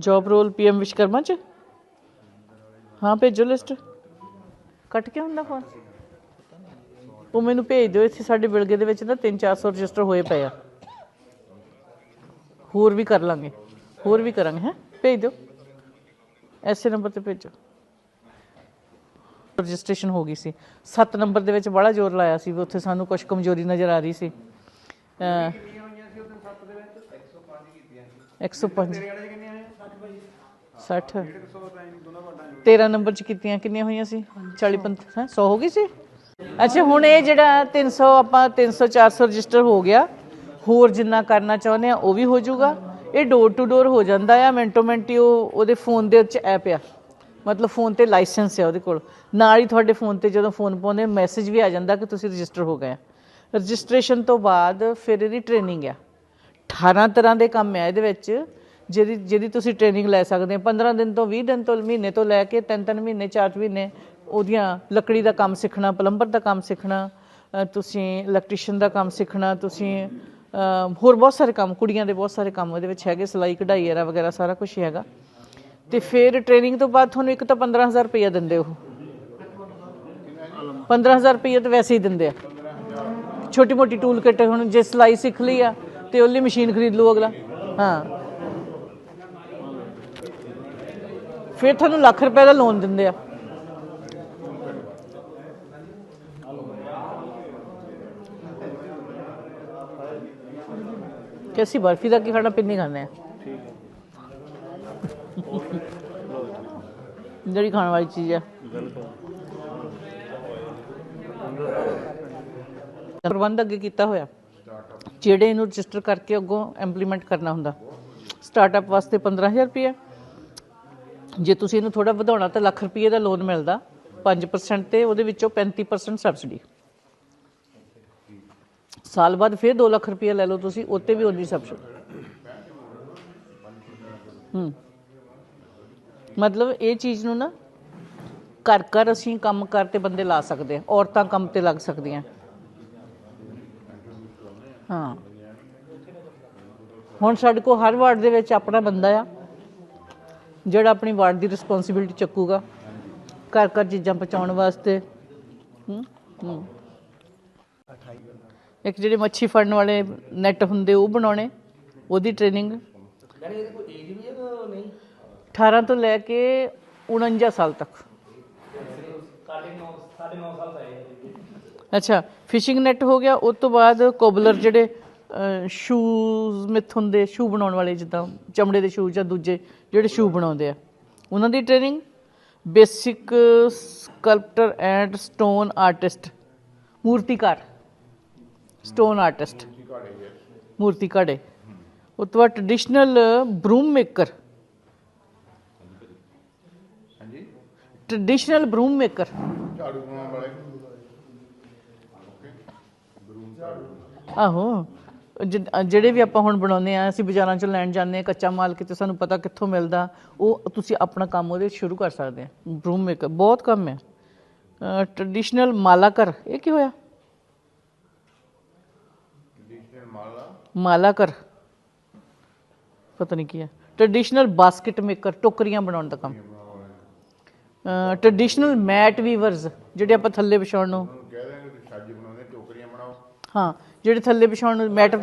Job role PM Vishwakarma ਚ? ਹਾਂ, ਭੇਜੋ ਲਿਸਟ ਕੱਟ ਕੇ ਹੁੰਦਾ ਫੋਨ ਉਹ ਮੈਨੂੰ ਭੇਜ ਦਿਓ, ਇੱਥੇ ਸਾਡੇ ਬਿਲਗੇ ਦੇ ਵਿੱਚ ਨਾ 3-400 ਰਜਿਸਟਰ ਹੋਏ ਪਏ ਆ। ਹੋਰ ਵੀ ਕਰ ਲਾਂਗੇ, ਹੋਰ ਵੀ ਕਰਾਂਗੇ, ਹੈ? ਭੇਜ ਦਿਓ। ਐਸੇ ਨੰਬਰ ਤੇ ਭੇਜੋ। ਰਜਿਸਟ੍ਰੇਸ਼ਨ ਹੋ ਗਈ ਸੀ। 7 ਨੰਬਰ ਦੇ ਵਿੱਚ ਬੜਾ ਜ਼ੋਰ ਲਾਇਆ ਸੀ ਵੀ ਉੱਥੇ ਸਾਨੂੰ ਕੁਝ ਕਮਜ਼ੋਰੀ ਨਜ਼ਰ ਆ ਰਹੀ ਸੀ। 105 60 13 ਨੰਬਰ ਚ ਕੀਤੀਆਂ ਕਿੰਨੀਆਂ ਹੋਈਆਂ ਸੀ? 40 50 ਹੈ 100 ਹੋ ਗਈ ਸੀ? ਅੱਛਾ ਹੁਣ ਇਹ ਜਿਹੜਾ 300 ਆਪਾਂ 300 400 ਰਜਿਸਟਰ ਹੋ ਗਿਆ। ਹੋਰ ਜਿੰਨਾ ਕਰਨਾ ਚਾਹੁੰਦੇ ਆ ਉਹ ਵੀ ਹੋ ਜਾਊਗਾ। ਇਹ ਡੋਰ ਟੂ ਡੋਰ ਹੋ ਜਾਂਦਾ ਆ ਮਿੰਟੋ ਮਿੰਟ ਹੀ ਉਹ ਉਹਦੇ ਫੋਨ ਦੇ ਉੱਚ ਐਪ ਆ। ਮਤਲਬ ਫੋਨ ਤੇ ਲਾਇਸੈਂਸ ਹੈ ਉਹਦੇ ਕੋਲ। ਨਾਲ ਹੀ ਤੁਹਾਡੇ ਫੋਨ ਤੇ ਜਦੋਂ ਫੋਨ ਪਾਉਂਦੇ ਮੈਸੇਜ ਵੀ ਆ ਜਾਂਦਾ ਕਿ ਤੁਸੀਂ ਰਜਿਸਟਰ ਹੋ ਗਏ ਆ। ਰਜਿਸਟ੍ਰੇਸ਼ਨ ਤੋਂ ਬਾਅਦ ਫਿਰ ਇਹਦੀ ਟ੍ਰੇਨਿੰਗ ਆ। 18 ਤਰ੍ਹਾਂ ਦੇ ਕੰਮ ਆ ਇਹਦੇ ਵਿੱਚ ਜਿਹਦੀ ਜਿਹਦੀ ਤੁਸੀਂ ਟ੍ਰੇਨਿੰਗ ਲੈ ਸਕਦੇ ਹੋ। 15 ਦਿਨ ਤੋਂ 20 ਦਿਨ ਤੋਂ ਮਹੀਨੇ ਤੋਂ ਲੈ ਕੇ 3-3 ਮਹੀਨੇ 4 ਮਹੀਨੇ ਉਹਦੀਆਂ ਲੱਕੜੀ ਦਾ ਕੰਮ ਸਿੱਖਣਾ, ਪਲੰਬਰ ਦਾ ਕੰਮ ਸਿੱਖਣਾ ਤੁਸੀਂ ਇਲੈਕਟ੍ਰੀਸ਼ੀਅਨ ਦਾ ਕੰਮ ਸਿੱਖਣਾ, ਤੁਸੀਂ ਹੋਰ ਬਹੁਤ ਸਾਰੇ ਕੰਮ, ਕੁੜੀਆਂ ਦੇ ਬਹੁਤ ਸਾਰੇ ਕੰਮ ਉਹਦੇ ਵਿੱਚ ਹੈਗੇ, ਸਿਲਾਈ, ਕਢਾਈ ਐਰਾ ਵਗੈਰਾ ਸਾਰਾ ਕੁਝ ਹੈਗਾ। ਤੇ ਫਿਰ ਟ੍ਰੇਨਿੰਗ ਤੋਂ ਬਾਅਦ ਤੁਹਾਨੂੰ ਇੱਕ ਤਾਂ 15000 ਰੁਪਏ ਦਿੰਦੇ ਉਹ। 15000 ਰੁਪਏ ਤਾਂ ਵੈਸੇ ਹੀ ਦਿੰਦੇ ਆ। ਛੋਟੀ ਮੋਟੀ ਟੂਲ ਕਿੱਟ ਹੁਣ ਜੇ ਸਿਲਾਈ ਸਿੱਖ ਲਈ ਆ ਤੇ ਉਹਲੀ ਮਸ਼ੀਨ ਖਰੀਦ ਲਓ ਅਗਲਾ। ਹਾਂ। ਫਿਰ ਤੁਹਾਨੂੰ ਲੱਖ ਰੁਪਏ ਦਾ ਲੋਨ ਦਿੰਦੇ ਆ। ਕਿ ਅਸੀਂ ਬਰਫੀ ਦਾ ਕੀ ਖਾਣਾ, ਪਿੰਨੀ ਖਾਂਦੇ ਆ? ਜਿਹੜੀ ਖਾਣ ਵਾਲੀ ਚੀਜ਼ ਆ। ਪ੍ਰਬੰਧ ਅੱਗੇ ਕੀਤਾ ਹੋਇਆ। ਜਿਹੜੇ ਇਹਨੂੰ ਰਜਿਸਟਰ ਕਰਕੇ ਅੱਗੋਂ ਇੰਪਲੀਮੈਂਟ ਕਰਨਾ ਹੁੰਦਾ। ਸਟਾਰਟਅਪ ਵਾਸਤੇ 15000 ਰੁਪਏ ਜੇ ਤੁਸੀਂ ਇਹਨੂੰ ਥੋੜਾ ਵਧਾਉਣਾ ਤਾਂ ਲੱਖ ਰੁਪਏ ਦਾ ਲੋਨ ਮਿਲਦਾ। 5% ਤੇ ਉਹਦੇ ਵਿੱਚੋਂ 35% ਸਬਸਿਡੀ ਸਾਲ ਬਾਅਦ ਫਿਰ 2 ਲੱਖ ਰੁਪਏ ਲੈ ਲਓ ਤੁਸੀਂ, ਉੱਤੇ ਵੀ ਉਨੀ ਸਬਸਿਡੀ ਹੂੰ। ਮਤਲਬ ਇਹ ਚੀਜ਼ ਨੂੰ ਨਾ ਘਰ ਘਰ ਅਸੀਂ ਕੰਮ ਕਰਤੇ ਬੰਦੇ ਲਾ ਸਕਦੇ ਆ। ਔਰਤਾਂ ਕੰਮ ਤੇ ਲੱਗ ਸਕਦੀਆਂ। ਹਾਂ। ਹੁਣ ਸਾਡੇ ਕੋਲ ਹਰ ਵਾਰਡ ਦੇ ਵਿੱਚ ਆਪਣਾ ਬੰਦਾ ਆ ਜਿਹੜਾ ਆਪਣੀ ਵਾਰਡ ਦੀ ਰਿਸਪੌਂਸਿਬਿਲਟੀ ਚੱਕੂਗਾ। ਘਰ ਘਰ ਚੀਜ਼ਾਂ ਪਹੁੰਚਾਉਣ ਵਾਸਤੇ। ਇੱਕ ਜਿਹੜੇ ਮੱਛੀ ਫੜਨ ਵਾਲੇ ਨੈਟ ਹੁੰਦੇ ਉਹ ਬਣਾਉਣੇ ਉਹਦੀ ਟ੍ਰੇਨਿੰਗ 18 ਤੋਂ ਲੈ ਕੇ 49 ਸਾਲ ਤੱਕ। ਅੱਛਾ ਫਿਸ਼ਿੰਗ ਨੈਟ ਹੋ ਗਿਆ ਉਸ ਤੋਂ ਬਾਅਦ ਕੋਬਲਰ ਜਿਹੜੇ ਸ਼ੂਜ਼ ਮਿਥ ਹੁੰਦੇ ਸ਼ੂ ਬਣਾਉਣ ਵਾਲੇ ਜਿੱਦਾਂ ਚਮੜੇ ਦੇ ਸ਼ੂ ਜਾਂ ਦੂਜੇ ਜਿਹੜੇ ਸ਼ੂ ਬਣਾਉਂਦੇ ਆ। ਉਹਨਾਂ ਦੀ training basic sculptor and stone artist ਮੂਰਤੀਕਾਰ। Stone artist ਮੂਰਤੀ ਘਾੜੇ ਉਸ ਤੋਂ ਬਾਅਦ traditional broom maker traditional broom maker ਝਾੜੂ ਬਣਾਉਣ ਵਾਲੇ? ਆਹੋ। ਜਿ- ਜਿਹੜੇ ਵੀ ਆਪਾਂ ਹੁਣ ਬਣਾਉਂਦੇ ਆ ਅਸੀਂ ਬਾਜ਼ਾਰਾਂ ਚੋਂ ਲੈਣ ਜਾਂਦੇ ਆ ਕੱਚਾ ਮਾਲ ਕਿਤੇ ਸਾਨੂੰ ਪਤਾ ਕਿੱਥੋਂ ਮਿਲਦਾ ਉਹ ਤੁਸੀਂ ਆਪਣਾ ਕੰਮ ਉਹਦੇ 'ਚ ਸ਼ੁਰੂ ਕਰ ਸਕਦੇ ਆ। ਬਰੂਮ ਮੇਕਰ ਬਹੁਤ ਕੰਮ ਹੈ ਟ੍ਰੈਡੀਸ਼ਨਲ ਮਾਲਾਕਰ ਇਹ ਕੀ ਹੋਇਆ? ਟ੍ਰੈਡੀਸ਼ਨਲ ਮਾਲਾ? ਮਾਲਾਕਰ ਪਤਾ ਨਹੀਂ ਕੀ ਹੈ ਟ੍ਰੈਡੀਸ਼ਨਲ ਬਾਸਕਟ ਮੇਕਰ ਟੋਕਰੀਆਂ ਬਣਾਉਣ ਦਾ ਕੰਮ। ਟ੍ਰੈਡੀਸ਼ਨਲ ਮੈਟ ਵੀਵਰਸ ਜਿਹੜੇ ਆਪਾਂ ਥੱਲੇ ਵਿਛਾਉਣ ਨੂੰ ਹਾਂ ਜਿਹੜੇ ਥੱਲੇ ਵਿਛਾਉਣ ਨੂੰ ਮੈਟ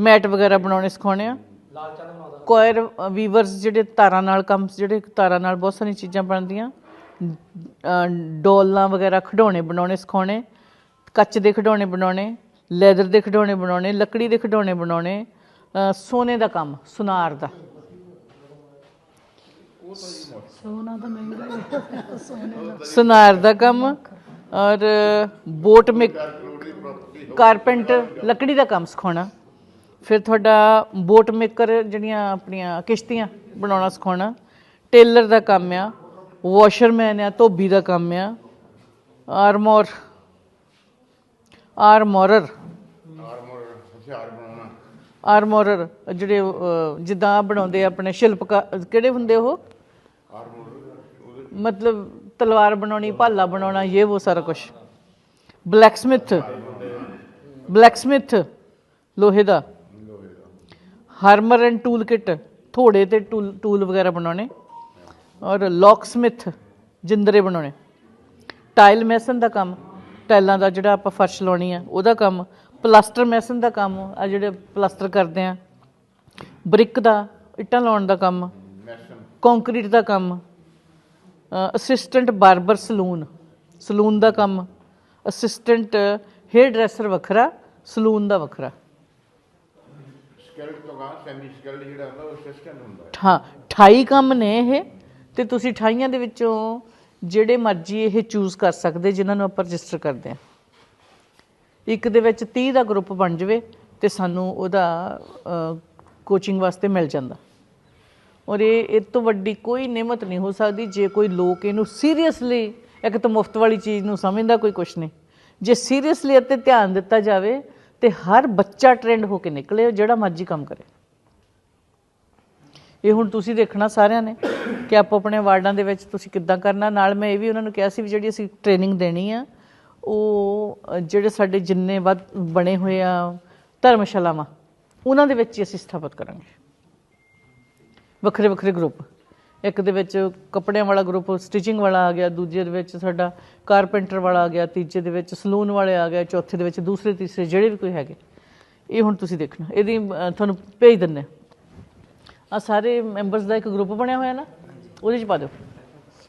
ਮੈਟ ਵਗੈਰਾ ਬਣਾਉਣੇ ਸਿਖਾਉਣੇ ਆ। ਕੋਇਰ ਵੀਵਰਸ ਜਿਹੜੇ ਤਾਰਾਂ ਨਾਲ ਕੰਮ ਜਿਹੜੇ ਤਾਰਾਂ ਨਾਲ ਬਹੁਤ ਸਾਰੀਆਂ ਚੀਜ਼ਾਂ ਬਣਦੀਆਂ। ਡੋਲਾਂ ਵਗੈਰਾ ਖਿਡੌਣੇ ਬਣਾਉਣੇ ਸਿਖਾਉਣੇ। ਕੱਚ ਦੇ ਖਿਡੌਣੇ ਬਣਾਉਣੇ ਲੈਦਰ ਦੇ ਖਿਡੌਣੇ ਬਣਾਉਣੇ ਲੱਕੜੀ ਦੇ ਖਿਡੌਣੇ ਬਣਾਉਣੇ। ਸੋਨੇ ਦਾ ਕੰਮ ਸੁਨਾਰ ਦਾ। ਸੋਨਾ ਤਾਂ ਮਹਿੰਗਾ ਹੈ ਸੋਨੇ ਦਾ। ਸੁਨਾਰ ਦਾ ਕੰਮ ਔਰ ਬੋਟ ਮੇਕ ਕਾਰਪੈਂਟਰ ਲੱਕੜੀ ਦਾ ਕੰਮ ਸਿਖਾਉਣਾ। ਫਿਰ ਤੁਹਾਡਾ ਬੋਟ ਮੇਕਰ ਜਿਹੜੀਆਂ ਆਪਣੀਆਂ ਕਿਸ਼ਤੀਆਂ ਬਣਾਉਣਾ ਸਿਖਾਉਣਾ। ਟੇਲਰ ਦਾ ਕੰਮ ਆ ਵਾਸ਼ਰਮੈਨ ਆ ਧੋਬੀ ਦਾ ਕੰਮ ਆ। ਆਰਮੋਰ ਆਰਮੋਰਰ। ਆਰਮਰ ਹਥਿਆਰ ਆਰਮੋਰਰ ਜਿਹੜੇ ਅਹ, ਜਿੱਦਾਂ ਬਣਾਉਂਦੇ ਆ ਆਪਣੇ ਸ਼ਿਲਪਕਾਰ ਕਿਹੜੇ ਹੁੰਦੇ ਉਹ? ਮਤਲਬ ਤਲਵਾਰ ਬਣਾਉਣੀ ਭਾਲਾ ਬਣਾਉਣਾ ਇਹ ਉਹ ਸਾਰਾ ਕੁਝ ਬਲੈਕਸਮਿਥ ਬਲੈਕਸਮਿਥ ਲੋਹੇ ਦਾ। ਹਾਰਮਰ ਐਂਡ ਟੂਲ ਕਿਟ ਥੋੜੇ ਤੇ ਟੂਲ ਟੂਲ ਵਗੈਰਾ ਬਣਾਉਣੇ। ਔਰ ਲੌਕਸਮਿਥ ਜਿੰਦਰੇ ਬਣਾਉਣੇ। ਟਾਈਲ ਮੈਸਨ ਦਾ ਕੰਮ ਟਾਈਲਾਂ ਦਾ ਜਿਹੜਾ ਆਪਾਂ ਫਰਸ਼ ਲਾਉਣੀ ਆ ਉਹਦਾ ਕੰਮ। ਪਲਾਸਟਰ ਮੈਸਨ ਦਾ ਕੰਮ ਆ ਜਿਹੜੇ ਪਲਾਸਟਰ ਕਰਦੇ ਆ। ਬ੍ਰਿਕ ਦਾ ਇੱਟਾਂ ਲਾਉਣ ਦਾ ਕੰਮ। ਮੈਸਨ। ਕੰਕਰੀਟ ਦਾ ਕੰਮ। ਅਸਿਸਟੈਂਟ ਬਾਰਬਰ ਸਲੂਨ ਸਲੂਨ ਦਾ ਕੰਮ। ਅਸਿਸਟੈਂਟ ਹੇਅਰ ਡਰੈਸਰ ਵੱਖਰਾ ਸਲੂਨ ਦਾ ਵੱਖਰਾ। ਸਕਿਲਡ ਤੋਂ ਬਾਅਦ ਸੈਮੀ ਸਕਿਲਡ ਜਿਹੜਾ ਹੁੰਦਾ ਉਹ ਅਸਿਸਟੈਂਟ ਹੁੰਦਾ ਹੈ। ਹਾਂ 28 ਕੰਮ ਨੇ ਇਹ ਤੇ ਤੁਸੀਂ 28 ਦੇ ਵਿੱਚੋਂ ਜਿਹੜੇ ਮਰਜ਼ੀ ਇਹ ਚੂਜ਼ ਕਰ ਸਕਦੇ ਜਿਨ੍ਹਾਂ ਨੂੰ ਆਪਾਂ ਰਜਿਸਟਰ ਕਰਦੇ ਆ ਇੱਕ ਦੇ ਵਿੱਚ 30 ਦਾ ਗਰੁੱਪ ਬਣ ਜਾਵੇ ਤੇ ਸਾਨੂੰ ਉਹਦਾ ਕੋਚਿੰਗ ਵਾਸਤੇ ਮਿਲ ਜਾਂਦਾ। ਔਰ ਇਹ ਇਹ ਤੋਂ ਵੱਡੀ ਕੋਈ ਨਿਮਤ ਨਹੀਂ ਹੋ ਸਕਦੀ, ਜੇ ਕੋਈ ਲੋਕ ਇਹਨੂੰ ਸੀਰੀਅਸਲੀ ਇੱਕ ਤਾਂ ਮੁਫਤ ਵਾਲੀ ਚੀਜ਼ ਨੂੰ ਸਮਝਦਾ ਕੋਈ ਕੁਛ ਨਹੀਂ। ਜੇ ਸੀਰੀਅਸਲੀ ਅਤੇ ਧਿਆਨ ਦਿੱਤਾ ਜਾਵੇ, ਤੇ ਹਰ ਬੱਚਾ ਟ੍ਰੈਂਡ ਹੋ ਕੇ ਨਿਕਲੇ, ਜਿਹੜਾ ਮਰਜ਼ੀ ਕੰਮ ਕਰੇ। ਇਹ ਹੁਣ ਤੁਸੀਂ ਦੇਖਣਾ ਸਾਰਿਆਂ ਨੇ ਕਿ ਆਪੋ ਆਪਣੇ ਵਾਰਡਾਂ ਦੇ ਵਿੱਚ ਤੁਸੀਂ ਕਿੱਦਾਂ ਕਰਨਾ। ਨਾਲ ਮੈਂ ਇਹ ਵੀ ਉਹਨਾਂ ਨੂੰ ਕਿਹਾ ਸੀ ਵੀ ਜਿਹੜੀ ਅਸੀਂ ਟ੍ਰੇਨਿੰਗ ਦੇਣੀ ਆ ਉਹ ਜਿਹੜੇ ਸਾਡੇ ਜਿੰਨੇ ਵੱਧ ਬਣੇ ਹੋਏ ਆ ਧਰਮਸ਼ਾਲਾਵਾਂ, ਉਹਨਾਂ ਦੇ ਵਿੱਚ ਹੀ ਅਸੀਂ ਸਥਾਪਿਤ ਕਰਾਂਗੇ। ਵੱਖਰੇ ਵੱਖਰੇ ਗਰੁੱਪ ਇੱਕ ਦੇ ਵਿੱਚ ਕੱਪੜਿਆਂ ਵਾਲਾ ਗਰੁੱਪ ਸਟਿਚਿੰਗ ਵਾਲਾ ਆ ਗਿਆ, ਦੂਜੇ ਦੇ ਵਿੱਚ ਸਾਡਾ ਕਾਰਪੈਂਟਰ ਵਾਲਾ ਆ ਗਿਆ, ਤੀਜੇ ਦੇ ਵਿੱਚ ਸਲੂਨ ਵਾਲੇ ਆ ਗਏ, ਚੌਥੇ ਦੇ ਵਿੱਚ ਦੂਸਰੇ, ਤੀਸਰੇ ਜਿਹੜੇ ਵੀ ਕੋਈ ਹੈਗੇ। ਇਹ ਹੁਣ ਤੁਸੀਂ ਦੇਖਣਾ। ਇਹਦੀ ਤੁਹਾਨੂੰ ਭੇਜ ਦਿੰਨੇ ਆ ਸਾਰੇ ਮੈਂਬਰਸ ਦਾ ਇੱਕ ਗਰੁੱਪ ਬਣਿਆ ਹੋਇਆ ਨਾ, ਉਹਦੇ ਚ ਪਾ ਦਿਓ।